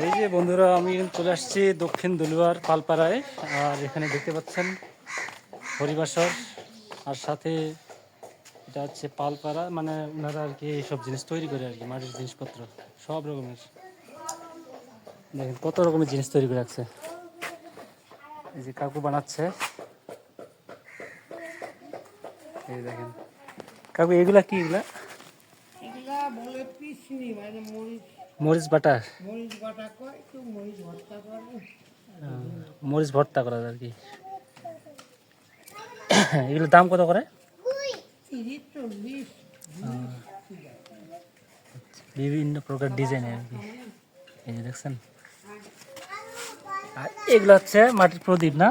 এই যে বন্ধুরা, আমি চলে আসছি দক্ষিণ দলুয়ার পালপাড়ায়। আর এখানে দেখতে পাচ্ছেন হরিবাসর, আর সাথে এটা হচ্ছে পালপাড়া মানে ওনারা আর কি এইসব জিনিস তৈরি করে আর কি, মাটির জিনিসপত্র, সব রকমের। দেখেন কত রকমের জিনিস তৈরি করে রাখছে। এই যে কাকু বানাচ্ছে। এই দেখেন। কাকু, এগুলা কি এগুলা? বলে পিসনি মানে মরিচ মরিচ বাটা? মরিচ বাটা করে কেউ মরিচ ভর্তা করে। মরিচ ভর্তা করা আর কি। এগুলোর দাম কত করে? বিভিন্ন প্রকার ডিজাইনের আর কি। এই যে দেখছেন? আর এগুলো হচ্ছে মাটির প্রদীপ না?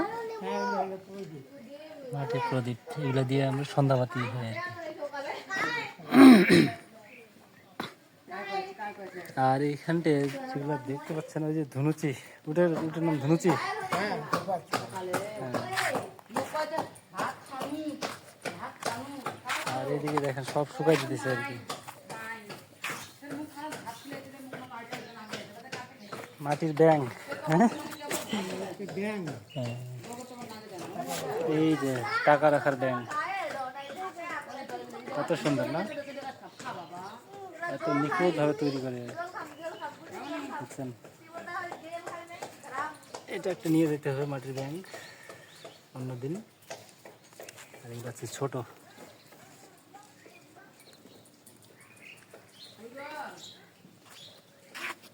মাটির প্রদীপ। এগুলো দিয়ে আমরা সন্ধ্যাবাতি হয় আর কি। আর এইখানটে যেগুলো দেখতে পাচ্ছেন, ওই যে ধুনুচি। ওটার ওটার নাম ধুনুচি? হ্যাঁ। আর এইদিকে দেখেন, সব শুকাই দিতেছে আর কি। মাটির ব্যাং হ্যাঁ? হ্যাঁ। এই যে টাকা রাখার ব্যাংক কত সুন্দর, না? এত নিখুঁত ভাবে তৈরি করে। বুঝছেন এটা একটা নিয়ে যেতে হবে মাটির ব্যাংক অন্যদিন। আর এই গাছের ছোট।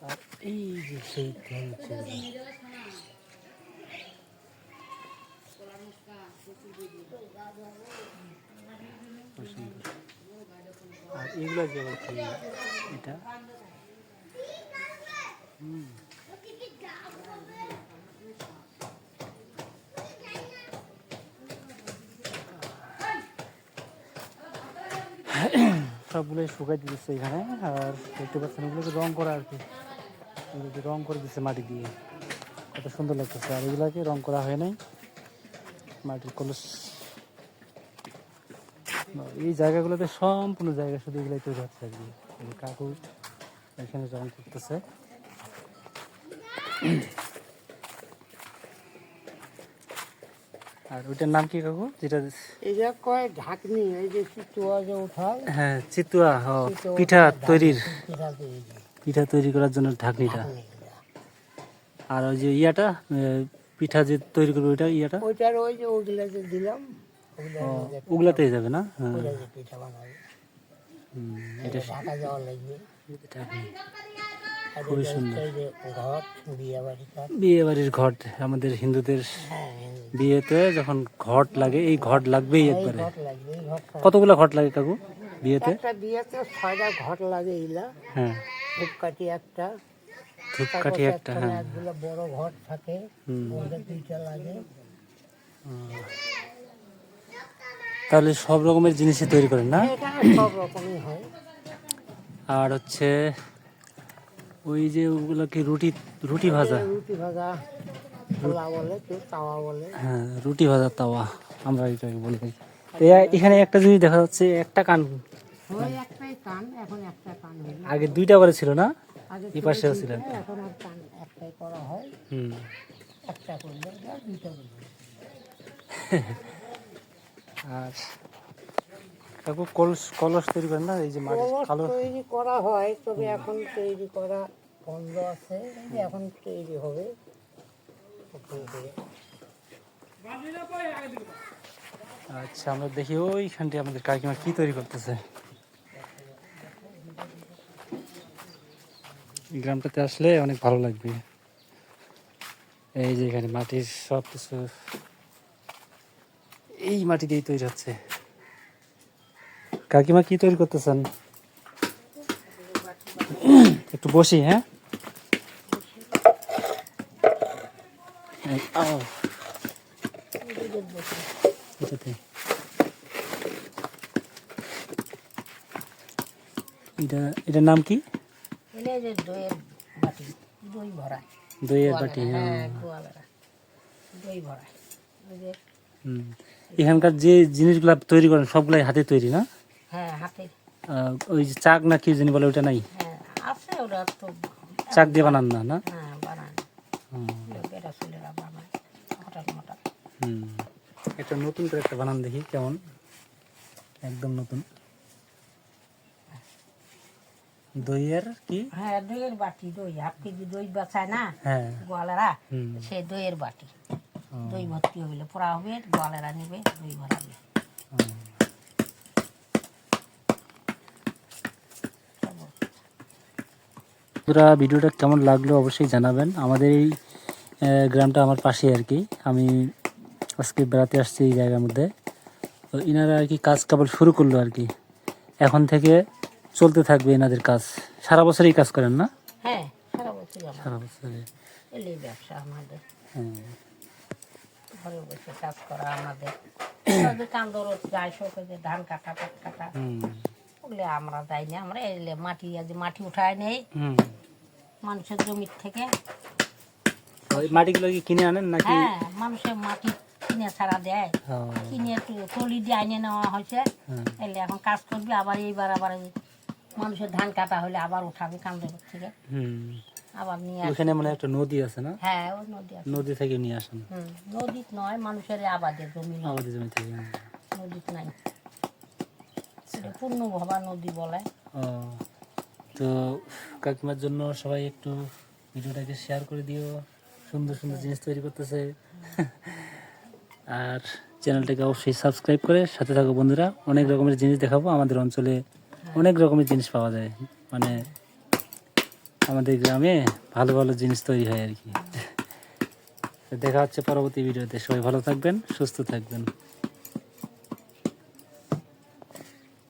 আর এই যে সেই ধরনের খুব সুন্দর। আর এগুলো এটা। সবগুলোই শুকাই দিতেছে এখানে, আর দেখতে পাচ্ছেন এগুলোকে রং করা আর কি। রং করে দিচ্ছে মাটি দিয়ে। কত সুন্দর লাগতেছে। আর এগুলাকে রং করা হয় নাই। মাটির কলস এই জায়গাগুলোতে সম্পূর্ণ জায়গা শুধু এগুলাই তৈরি হচ্ছে আর কি। কাকু এখানে রং করতেছে আর নাম কি কাকু? যেটা এটা কয় ঢাকনি এই যে চিতুয়া যে উঠায় হ্যাঁ চিতুয়া ও পিঠা তৈরির পিঠা তৈরি করার জন্য ঢাকনিটা। আর ওই যে ইয়াটা পিঠা যে তৈরি করবে ওইটা ইয়াটা? ওইটার ওই যে ওগুলা যে দিলাম ওগুলাতেই যাবে না? হ্যাঁ। এটা ঢাকা যাওয়া লাগবে। খুবই সুন্দর। বিয়ে বাড়ি বিয়ে বাড়ির ঘট আমাদের হিন্দুদের হ্যাঁ বিয়েতে যখন ঘট লাগে এই ঘট লাগবেই একবারে। কতগুলো ঘট লাগে কাকু বিয়েতে? একটা বিয়েতে ছয়টা ঘট লাগে এইলা। হ্যাঁ। ধূপকাঠি একটা ধূপকাঠি একটা হ্যাঁ। বড় ঘর থাকে। দুইটা লাগে। তাহলে সব রকমের জিনিসই তৈরি করেন না? সব রকমই হয়। আর হচ্ছে ওই যে ওগুলো কি রুটি রুটি ভাজা। রুটি ভাজা বলে তাওয়া বলে। হ্যাঁ রুটি ভাজা তাওয়া আমরা এটাকে বলে থাকি এখানে একটা জিনিস দেখা যাচ্ছে একটা কান। ওই একটাই কান এখন একটা কান হইল আগে দুইটা করে ছিল না? এই দুইটা, ছিল এখন আর কান একটাই করা হয়। হুম। একটা আর কাকু কলস কলস তৈরি করেন না? এই যে কলস কালো তৈরি করা হয় তবে এখন তৈরি করা বন্ধ আছে। এখন তৈরি হবে। আচ্ছা আমরা দেখি ওইখানটি আমাদের কাকিমা কি তৈরি করতেছে। গ্রামটাতে আসলে অনেক ভালো লাগবে। এই যে এখানে মাটির সব কিছু এই মাটি দিয়েই তৈরি হচ্ছে। কাকিমা কি তৈরি করতেছেন? একটু বসি হ্যাঁ? এটা এটার নাম কি? দইয়ের বাটি দই ভরা। হ্যাঁ। হ্যাঁ দই ভরা। এখানকার যে জিনিসগুলো তৈরি করেন সবগুলাই হাতে তৈরি না? হ্যাঁ হাতে। ওই যে চাক না কি জানি বলে ওটা নাই? হ্যাঁ আছে ওরা তো। চাক দিয়ে বানান না না? হ্যাঁ একটা নতুন করে একটা বানান দেখি কেমন? একদম নতুন। দইয়ের কি? হ্যাঁ দইয়ের বাটি দই। হাফ কেজি দই বাছায় না হ্যাঁ। গোয়ালেরা হুম। সে দইয়ের বাটি। দই ভর্তি হইলে। পোড়া হবে গোয়ালেরা নেবে দই ভরাবে। পুরা ভিডিওটা কেমন লাগল অবশ্যই জানাবেন। আমাদের এই গ্রামটা আমার পাশে আর কি। আমি আজকে বেড়াতে আসছি এই জায়গার মধ্যে। তো ইনারা আর কি কাজ কেবল শুরু করল আর কি। এখন থেকে চলতে থাকবে এনাদের কাজ। সারা বছরই কাজ করেন না? হ্যাঁ সারা বছর সারা বছরে ব্যবসা আমাদের। হ্যাঁ। ঘরে বসে কাজ করা আমাদের। কান্দর যায় শোকে যে ধান কাটা পাট কাটা। ওগুলো আমরা যাই না আমরা এলে মাটি আজ মাটি উঠায় নেই। মানুষের জমির থেকে। ওই মাটিগুলো কি কিনে আনেন নাকি? হ্যাঁ মানুষের মাটি কিনে ছাড়া দেয়। কিনে একটু টলি দিয়ে আইনে নেওয়া হয়েছে। হ্যাঁ। এলে এখন কাজ করবি আবার এইবার আবার মানুষের ধান কাটা হলে আবার উঠাবে কান্দর থেকে। আবার নিয়ে আসবে ওখানে মানে একটা নদী আছে না? হ্যাঁ ওই নদী আছে। নদী থেকে নিয়ে আসেন। হুম নদীত নয় মানুষের আবাদের জমি নয়। আমাদের জমি থেকে নাই। এটা পূর্ণ ভবা নদী বলে। ও তো কাকিমার জন্য সবাই একটু ভিডিওটাকে শেয়ার করে দিও। সুন্দর সুন্দর জিনিস তৈরি করতেছে। আর চ্যানেলটাকে অবশ্যই সাবস্ক্রাইব করে সাথে থাকো বন্ধুরা। অনেক রকমের জিনিস দেখাবো। আমাদের অঞ্চলে অনেক রকমের জিনিস পাওয়া যায়। মানে আমাদের গ্রামে ভালো ভালো জিনিস তৈরি হয় আর কি। দেখা হচ্ছে পরবর্তী ভিডিওতে। সবাই ভালো থাকবেন, সুস্থ থাকবেন।